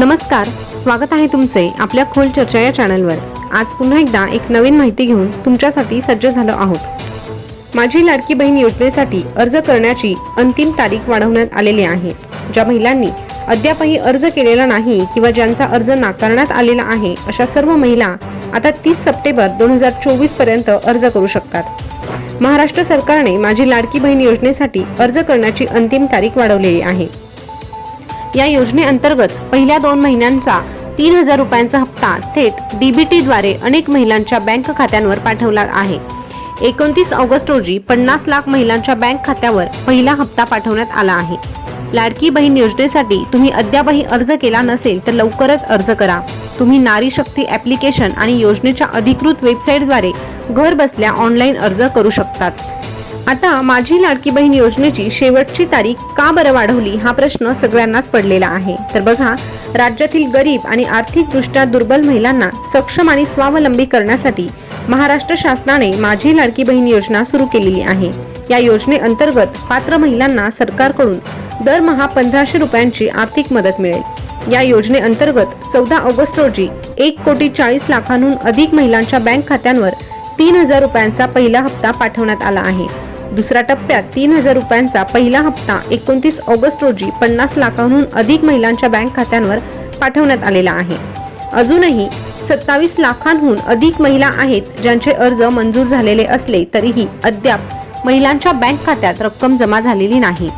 नमस्कार स्वागत आहे तुमचे आपल्या खोल चर्चा या चॅनलवर. आज पुन्हा एकदा एक नवीन माहिती घेऊन तुमच्यासाठी सज्ज झालो आहोत. माझी लाडकी बहीण योजनेसाठी अर्ज करण्याची अंतिम तारीख वाढवण्यात आलेली आहे. ज्या महिलांनी अद्यापही अर्ज केलेला नाही किंवा ज्यांचा अर्ज नाकारण्यात आलेला आहे अशा सर्व महिला आता तीस सप्टेंबर दोन हजार चोवीसपर्यंत अर्ज करू शकतात. महाराष्ट्र सरकारने माझी लाडकी बहीण योजनेसाठी अर्ज करण्याची अंतिम तारीख वाढवलेली आहे. या योजनेअंतर्गत पहिल्या दोन महिन्यांचा तीन हजार रुपयांचा हप्ता थेट डीबीटी द्वारे अनेक महिलांच्या बँक खात्यांवर पाठवला आहे. एकोणतीस ऑगस्ट रोजी पन्नास लाख महिलांच्या बँक खात्यावर पहिला हप्ता पाठवण्यात आला आहे. लाडकी बहीण योजनेसाठी तुम्ही अद्यापही अर्ज केला नसेल तर लवकरच अर्ज करा. तुम्ही नारी शक्ती ॲप्लिकेशन आणि योजनेच्या अधिकृत वेबसाईटद्वारे घर बसल्या ऑनलाईन अर्ज करू शकतात. आता माझी लाडकी बहीण योजनेची शेवटची तारीख का बरं वाढवली हा प्रश्न सगळ्यांनाच पडलेला आहे. तर बघा राज्यातील गरीब आणि आर्थिकदृष्ट्या दुर्बल महिलांना सक्षम आणि स्वावलंबी करण्यासाठी महाराष्ट्र शासनाने माझी लाडकी बहीण योजना सुरू केलेली आहे. या योजनेअंतर्गत पात्र महिलांना सरकारकडून दरमहा पंधराशे रुपयांची आर्थिक मदत मिळेल. या योजनेअंतर्गत चौदा ऑगस्ट रोजी एक कोटी चाळीस लाखांहून अधिक महिलांच्या बँक खात्यांवर तीन हजार रुपयांचा पहिला हप्ता पाठवण्यात आला आहे. दुसऱ्या टप्प्यात तीन हजार रुपयांचा पहिला हप्ता एकोणतीस ऑगस्ट रोजी पन्नास लाखांहून अधिक महिलांच्या बँक खात्यांवर पाठवण्यात आलेला आहे. अजूनही सत्तावीस लाखांहून अधिक महिला आहेत ज्यांचे अर्ज मंजूर झालेले असले तरीही अद्याप महिलांच्या बँक खात्यात रक्कम जमा झालेली नाही.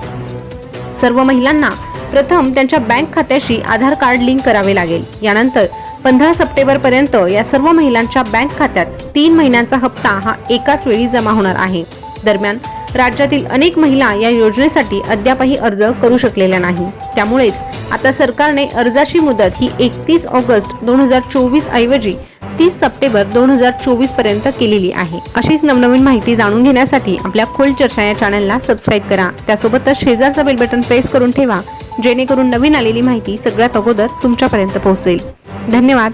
सर्व महिलांना प्रथम त्यांच्या बँक खात्याशी आधार कार्ड लिंक करावे लागेल. यानंतर पंधरा सप्टेंबर पर्यंत या सर्व महिलांच्या बँक खात्यात तीन महिन्यांचा हप्ता हा एकाच वेळी जमा होणार आहे. दरम्यान राज्यातील अनेक महिला या योजनेसाठी अद्यापही अर्ज करू शकलेल्या नाही. त्यामुळेच आता सरकारने अर्जाची मुदत ही एकतीस ऑगस्ट दोन हजार चोवीस ऐवजी तीस सप्टेंबर दोन हजार चोवीसपर्यंत केलेली आहे. अशीच नवनवीन माहिती जाणून घेण्यासाठी आपल्या खोल चर्चा या चॅनलला सबस्क्राईब करा. त्यासोबतच शेजारचा बेल बटन प्रेस करून ठेवा जेणेकरून नवीन आलेली माहिती सगळ्यात अगोदर तुमच्यापर्यंत पोहोचेल. धन्यवाद.